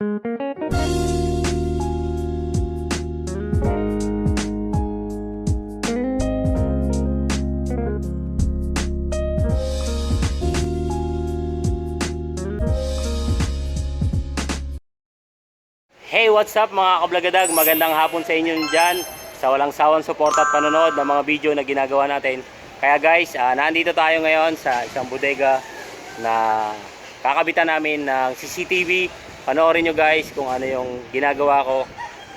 Hey, what's up mga kablagadag? Magandang hapon sa inyo dyan sa walang sawang suporta at panonood ng mga video na ginagawa natin. Kaya guys, ah, nandito tayo ngayon sa isang bodega na kakabitan namin ng CCTV. Panoorin nyo guys kung ano yung ginagawa ko.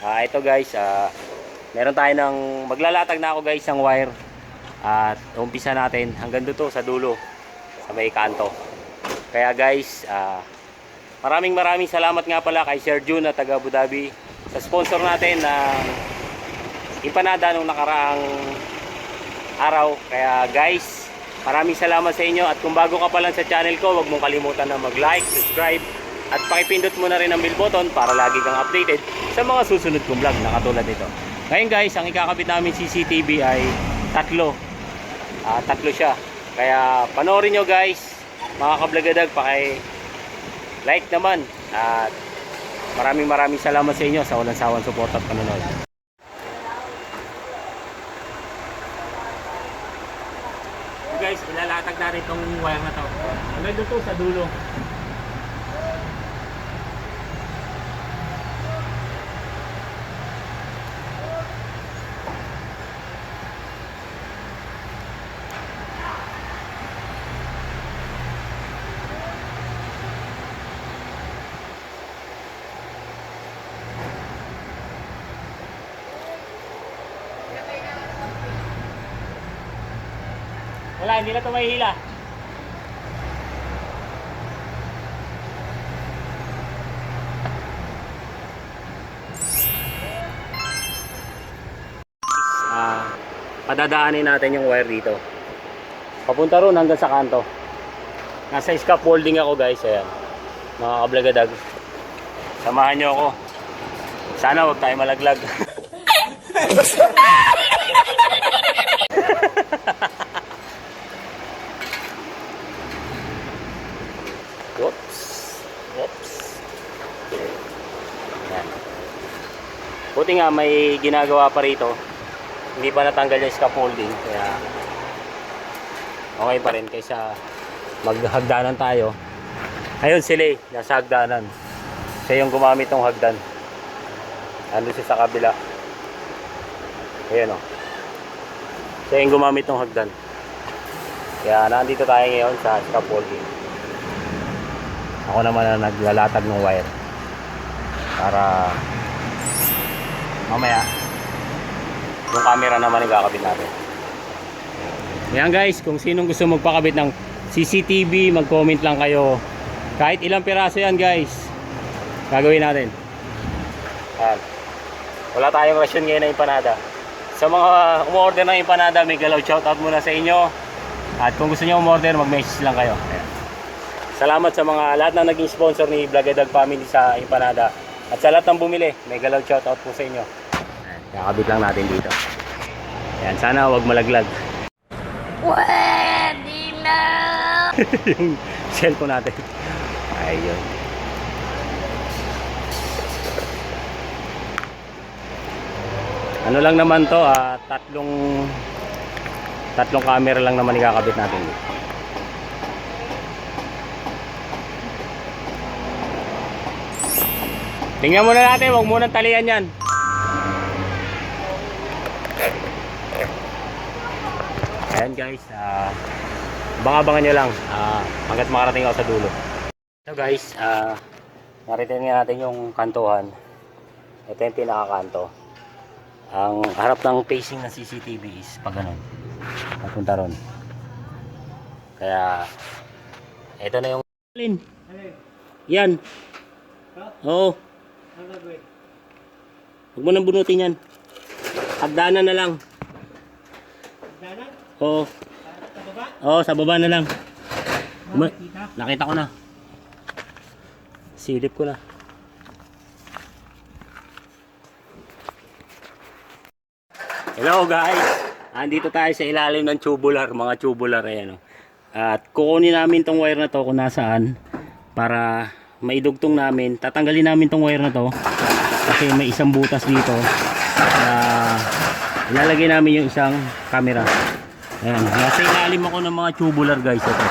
Ah, ito guys, ah, meron tayo ng maglalatag na ako guys ng wire. At umpisa natin hanggang dito sa dulo sa may kanto. Kaya guys, ah, Maraming maraming salamat nga pala kay Sir June at taga Abu Dhabi sa sponsor natin ng Impanada nung nakaraang araw. Kaya guys, maraming salamat sa inyo at kung bago ka pa lang sa channel ko, huwag mong kalimutan na mag-like, subscribe at pakipindot mo na rin ang bell button para lagi kang updated sa mga susunod kong vlog na katulad nito. Ngayon guys, ang ikakabit namin CCTV ay tatlo. Ah, tatlo siya. Kaya panoorin nyo guys, mga kablagadag, pakay like naman at maraming maraming salamat sa inyo sa walang sawang suporta at panonood. Guys, ilalatag na rin itong wire na to. Hanggang doon sa dulo. Hindi na ito mahihila. Ah, padadaanin natin yung wire dito. Papunta ron hanggang sa kanto. Nasa scaffolding ako guys, ayan. Mga kablagadag. Samahan nyo ako. Sana wag tayo malaglag. Buti nga may ginagawa pa rito. Hindi pa natanggal yung scaffolding. Kaya okay pa rin kaysa maghagdanan tayo. Ayun sila eh, nasa hagdanan. Siya yung gumamit ng hagdan. Ano siya sa kabila. Ayun o. Siya yung gumamit ng hagdan. Kaya nandito tayo ngayon sa scaffolding. Ako naman na naglalatag ng wire. Para mamaya yung camera naman yung kakabit natin. Yan guys, kung sinong gusto magpakabit ng CCTV, mag-comment lang kayo. Kahit ilang piraso yan guys. Gagawin natin. Yan. Wala tayong rasyon ngayon na empanada. Sa mga umorder ng empanada, may galaw shoutout muna sa inyo. At kung gusto niyo umorder, mag-message lang kayo. Ayan. Salamat sa mga lahat na naging sponsor ni Blagadag Family sa Empanada. At sa lahat ng bumili, may galaw shoutout po sa inyo. Kakabit lang natin dito. Ayan, sana wag malaglag. Pwede na! yung cellphone natin. Ayun. Ano lang naman to, ah, tatlong tatlong camera lang naman ikakabit natin dito. Tingnan muna natin, wag muna talian yan. Ayan guys, ah Abang-abangan nyo lang ah, hanggat makarating ako sa dulo. So guys, ah narito nga natin yung kantuhan. Ito yung pinakakanto. Ang harap ng facing ng CCTV is pag ganun. Papunta ron. Kaya, ito na yung... Alin? Yan. Oo. Huwag mo nang bunutin yan. Hagdanan na lang. Oo. Oo, sa baba na lang. Ma- nakita ko na. Silip ko na. Hello guys! Andito tayo sa ilalim ng tubular, mga tubular ayan o. At kukunin namin tong wire na to kung nasaan para maidugtong namin, tatanggalin namin tong wire na to kasi may isang butas dito na ilalagay namin yung isang camera. Ayan, nasa ilalim ako ng mga tubular guys ito.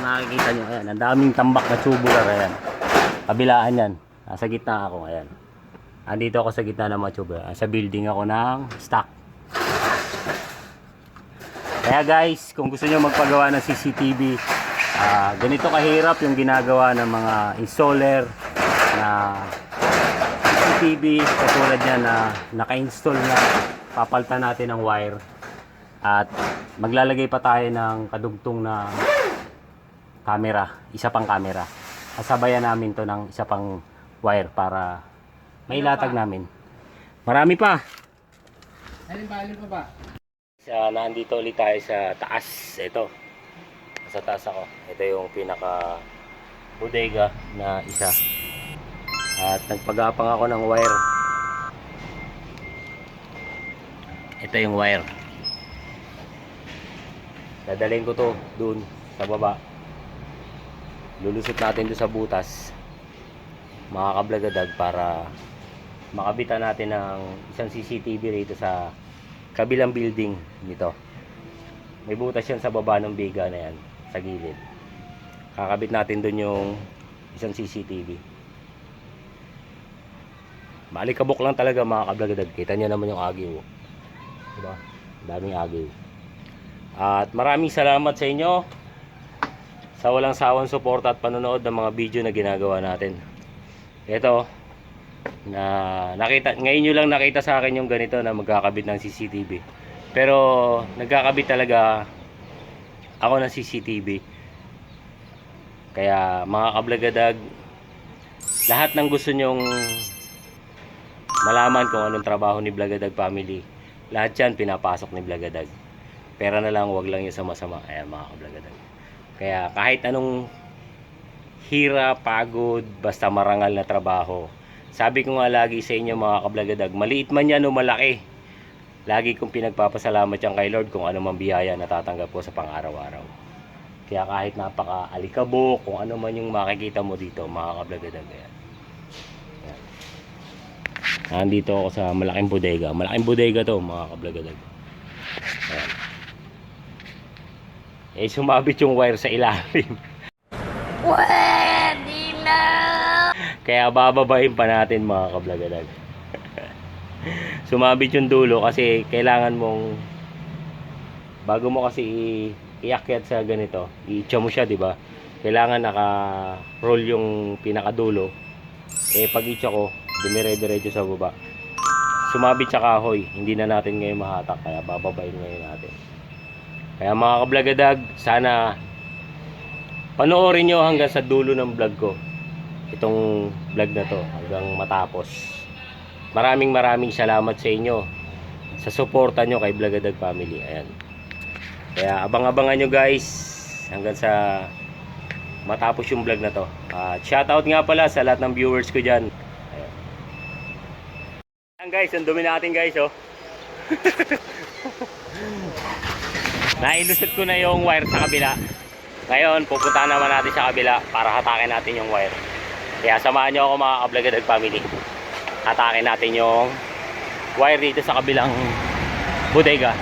Nakikita nyo, ayan, ang daming tambak na tubular, ayan. Kabilaan yan. Nasa gitna ako, ayan. Andito ako sa gitna ng mga tubular. Sa building ako ng stock. Kaya guys, kung gusto nyo magpagawa ng CCTV, ah, ganito kahirap yung ginagawa ng mga installer na CCTV katulad niya na naka-install na papaltan natin ng wire at maglalagay pa tayo ng kadugtong na camera, isa pang camera. Kasabayan namin to ng isa pang wire para mailatag namin. Marami pa. Alin ba, alin pa ba? Sa nandito ulit tayo sa taas. Ito. Sa taas ako. Ito yung pinaka bodega na isa. At nagpagapang ako ng wire. Ito yung wire. Dadalhin ko to dun sa baba. Lulusot natin doon sa butas. Mga kablagadag para makabitan natin ng isang CCTV rito sa kabilang building nito. May butas yan sa baba ng biga na yan, sa gilid. Kakabit natin doon yung isang CCTV. Malikabok lang talaga mga kablagadag. Kita nyo naman yung agiw. Diba? Daming agiw. At maraming salamat sa inyo sa walang sawang suporta at panonood ng mga video na ginagawa natin. Ito, na nakita ngayon nyo lang nakita sa akin yung ganito na magkakabit ng CCTV pero nagkakabit talaga ako ng CCTV kaya mga kablagadag lahat ng gusto nyong malaman kung anong trabaho ni Blagadag family lahat yan pinapasok ni Blagadag pera na lang wag lang yung sama-sama ayan mga kablagadag kaya kahit anong hirap, pagod, basta marangal na trabaho sabi ko nga lagi sa inyo mga kablagadag, maliit man yan o malaki. Lagi kong pinagpapasalamat yan kay Lord kung ano mang biyaya na tatanggap ko sa pang-araw-araw. Kaya kahit napaka-alikabok, kung ano man yung makikita mo dito, mga kablagadag. Yan. Yan. Nandito ako sa malaking bodega. Malaking bodega to mga kablagadag. Yan. Eh, sumabit yung wire sa ilalim. Pwede na! Kaya bababain pa natin mga kablagadag. Sumabit yung dulo kasi kailangan mong bago mo kasi iakyat sa ganito, i-itcha mo siya, 'di ba? Kailangan naka-roll yung pinakadulo. Eh pag itcha ko, dumire-diretso sa baba. Sumabit sa kahoy, hindi na natin ngayon mahatak kaya bababain ngayon natin. Kaya mga kablagadag, sana panoorin nyo hanggang sa dulo ng vlog ko itong vlog na to hanggang matapos. Maraming maraming salamat sa inyo sa suporta nyo kay Blagadag Family. Ayan. Kaya abang-abangan nyo guys hanggang sa matapos yung vlog na to. At shoutout nga pala sa lahat ng viewers ko dyan. Ayan guys, ang dumi natin guys oh. Nailusot ko na yung wire sa kabila. Ngayon, pupunta naman natin sa kabila para hatakin natin yung wire. Kaya samahan nyo ako mga kablagadag family. Hatakin natin yung wire dito sa kabilang bodega.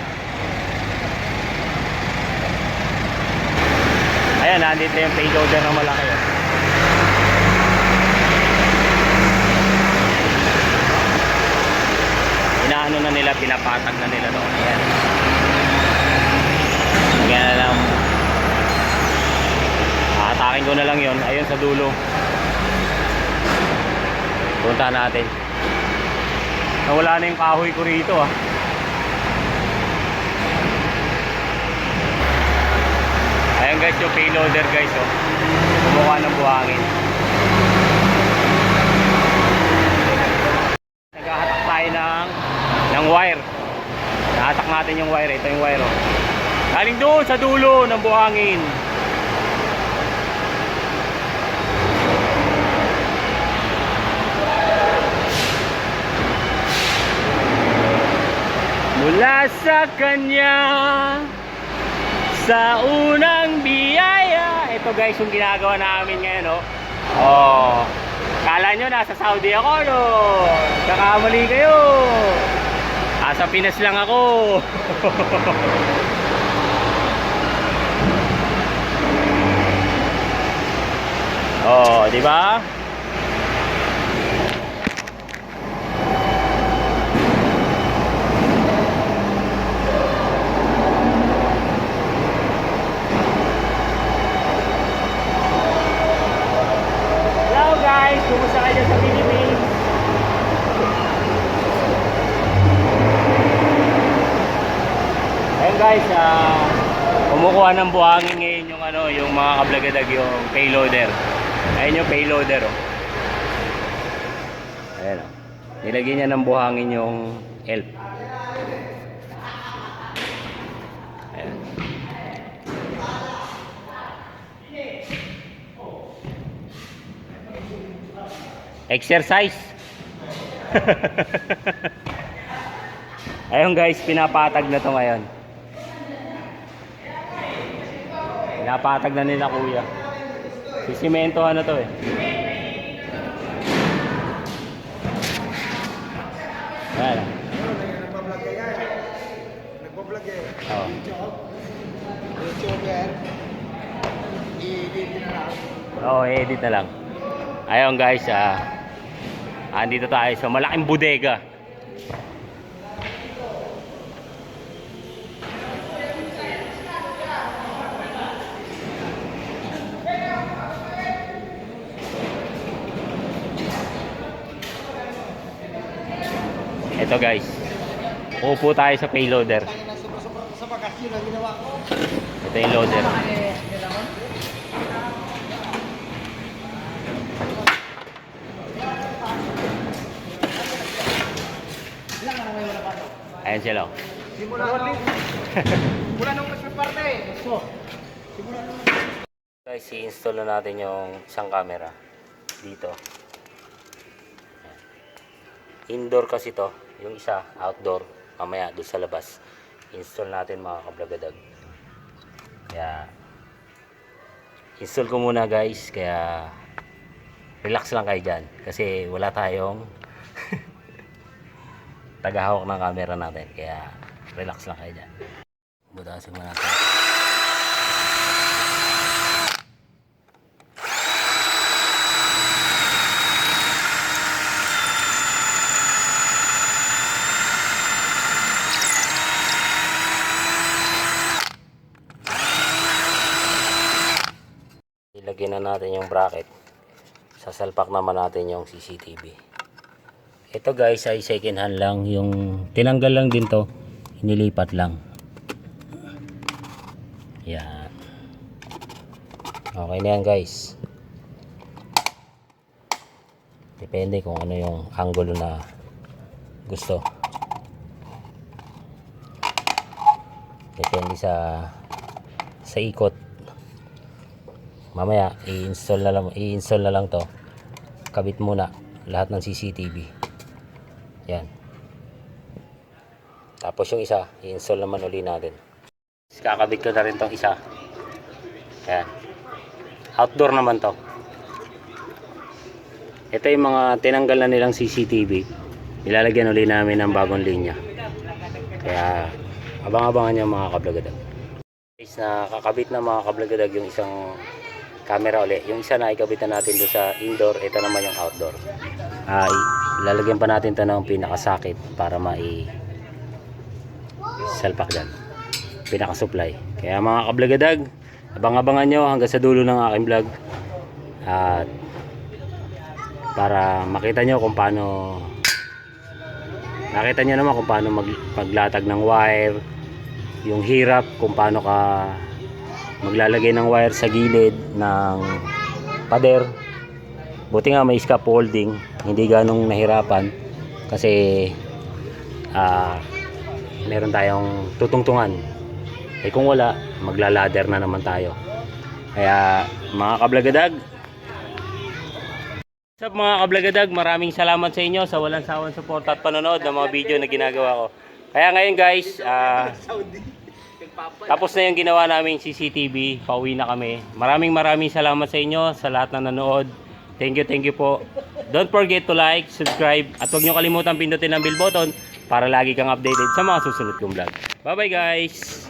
Ayan, nandito yung payloader na malaki. Inaano na nila, pinapatag na nila doon. Ayan. Kaya na lang. Hatakin ko na lang yon Ayun sa dulo. Punta natin. Nawala na yung kahoy ko rito ah. Ayan guys yung payloader guys oh. Kumuha ng buhangin. Naghahatak tayo ng, ng wire. Nahatak natin yung wire. Ito yung wire oh. Galing doon sa dulo ng buhangin. Mula sa kanya Sa unang biyaya Ito guys yung ginagawa namin ngayon oh. Oh. Kala nyo nasa Saudi ako, no? Kakamali kayo. Asa Pinas lang ako. oh, di ba? Hello kumusta kayo sa Philippines? Ayun guys, ah kumukuha ng buhangin ngayon yung ano, yung mga kablagadag yung payloader. Ayun yung payloader oh. Ayan oh. Niya ng buhangin yung elf. Exercise. Ayun guys, pinapatag na to ngayon. Pinapatag na nila kuya. Sisimentohan na to eh. Ayan. Nagbablog ka yan. Nagbablog eh. Oh. I-edit na lang. Oo, oh, edit na lang. Ayun guys, ah. Andito tayo sa malaking bodega. Ito guys. Upo tayo sa payloader. Ito yung loader. Ayan sila. Simula nung... Simula nung nagpaparte. So, simula nung... Guys, i-install na natin yung isang camera dito. Indoor kasi to, yung isa outdoor, mamaya doon sa labas. Install natin mga kablagadag. Kaya install ko muna guys, kaya relax lang kayo dyan kasi wala tayong tagahawak ng camera natin. Kaya relax lang kayo dyan. Butasin mo natin. Ilagyan na natin yung bracket. Sasalpak naman natin yung CCTV. Ito guys ay second hand lang. Yung tinanggal lang din to. Inilipat lang. Yan. Okay na yan guys. Depende kung ano yung angulo na gusto. Depende sa sa ikot mamaya i-install na lang i-install na lang to kabit muna lahat ng CCTV yan. Tapos yung isa i-install naman uli natin. Kakabit ko na rin tong isa. Yan. Outdoor naman to. Ito yung mga tinanggal na nilang CCTV ilalagyan uli namin ng bagong linya. Kaya abang-abangan nyo mga kablagadag. Guys na kakabit na mga kablagadag yung isang camera uli. Yung isa na ikabit na natin doon sa indoor, ito naman yung outdoor. I- lalagyan pa natin ito ng pinakasakit para mai salpak dyan. Pinakasupply. Kaya mga kablagadag, abang-abangan nyo hanggang sa dulo ng aking vlog. At para makita nyo kung paano nakita nyo naman kung paano mag, maglatag ng wire yung hirap kung paano ka maglalagay ng wire sa gilid ng pader buti nga may scaffolding hindi ganong nahirapan kasi ah meron tayong tutungtungan eh kung wala maglalader na naman tayo kaya mga kablagadag What's up mga kablagadag maraming salamat sa inyo sa walang sawang suporta at panonood ng mga video na ginagawa ko kaya ngayon guys Saudi. tapos na yung ginawa naming CCTV, pauwi na kami. Maraming maraming salamat sa inyo, sa lahat ng nanood. Thank you, thank you po. Don't forget to like, subscribe, at huwag nyo kalimutan pindutin ang bell button para lagi kang updated sa mga susunod kong vlog. Bye-bye guys!